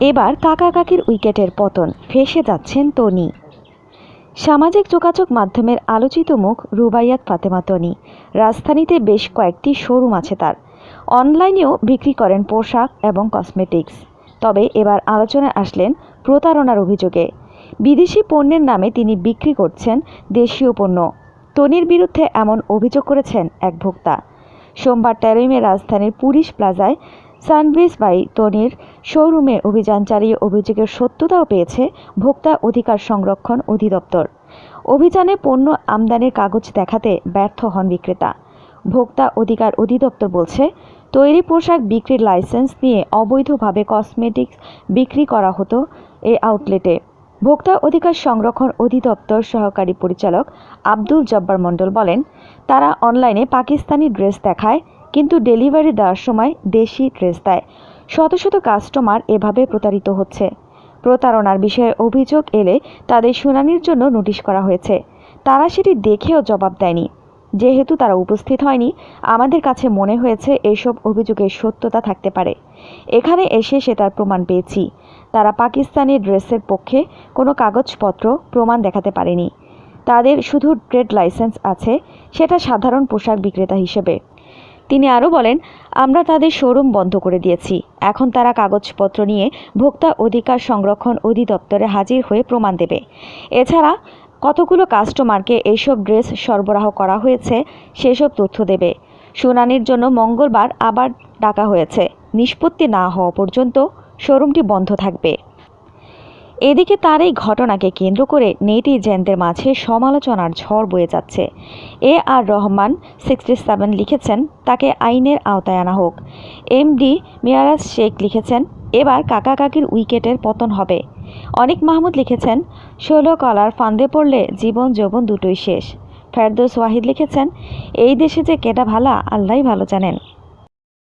এবার কাকা কাকির উইকেটের পতন, ফেসে যাচ্ছেন তনি। সামাজিক যোগাযোগ মাধ্যমের আলোচিত মুখ রুবাইয়াত ফাতেমা তনি। রাজধানীতে বেশ কয়েকটি শোরুম আছে তার। অনলাইনেও বিক্রি করেন পোশাক এবং কসমেটিক্স। তবে এবার আলোচনায় আসলেন প্রতারণার অভিযোগে। বিদেশি পণ্যের নামে তিনি বিক্রি করছেন দেশীয় পণ্য। তনির বিরুদ্ধে এমন অভিযোগ করেছেন এক ভোক্তা। সোমবার তেরোই মে রাজধানীর পুলিশ প্লাজায় সানব্রিজ বাই তনির শোরুমে অভিযান চালিয়ে অভিযোগের সত্যতাও পেয়েছে ভোক্তা অধিকার সংরক্ষণ অধিদপ্তর। অভিযানে পণ্য আমদানির কাগজ দেখাতে ব্যর্থ হন বিক্রেতা। ভোক্তা অধিকার অধিদপ্তর বলছে, তৈরি পোশাক বিক্রির লাইসেন্স নিয়ে অবৈধভাবে কসমেটিক্স বিক্রি করা হতো এই আউটলেটে। ভোক্তা অধিকার সংরক্ষণ অধিদপ্তর সহকারী পরিচালক আব্দুল জব্বার মণ্ডল বলেন, তারা অনলাইনে পাকিস্তানি ড্রেস দেখায়, কিন্তু ডেলিভারি দেওয়ার সময় দেশি ড্রেস দেয়। শত শত কাস্টমার এভাবে প্রতারিত হচ্ছে। প্রতারণার বিষয়ে অভিযোগ এলে তাদের শুনানির জন্য নোটিশ করা হয়েছে। তারা সেটি দেখেও জবাব দেয়নি। যেহেতু তারা উপস্থিত হয়নি, আমাদের কাছে মনে হয়েছে এইসব অভিযোগের সত্যতা থাকতে পারে। এখানে এসে সে তার প্রমাণ পেয়েছি। তারা পাকিস্তানি ড্রেসের পক্ষে কোনো কাগজপত্র প্রমাণ দেখাতে পারেনি। তাদের শুধু ট্রেড লাইসেন্স আছে, সেটা সাধারণ পোশাক বিক্রেতা হিসেবে। তিনি আরও বলেন, আমরা তাদের শোরুম বন্ধ করে দিয়েছি। এখন তারা কাগজপত্র নিয়ে ভোক্তা অধিকার সংরক্ষণ অধিদপ্তরে হাজির হয়ে প্রমাণ দেবে। এছাড়া কতগুলো কাস্টমারকে এইসব ড্রেস সরবরাহ করা হয়েছে সেসব তথ্য দেবে। শুনানির জন্য মঙ্গলবার আবার ডাকা হয়েছে। নিষ্পত্তি না হওয়া পর্যন্ত শোরুমটি বন্ধ থাকবে। এদিকে তার এই ঘটনাকে কেন্দ্র করে নেটিজেনদের মাঝে সমালোচনার ঝড় বয়ে যাচ্ছে। A R Rahman sixty seven লিখেছেন, তাকে আইনের আওতায় আনা হোক। এমডি মিয়ারাজ শেখ লিখেছেন, এবার কাকা কাকির উইকেটের পতন হবে। অনিক মাহমুদ লিখেছেন, ষোলো কলার ফান্দে পড়লে জীবন যৌবন দুটোই শেষ। ফেরদৌস ওয়াহিদ লিখেছেন, এই দেশে যে কেটা ভালা আল্লাহ ভালো জানেন।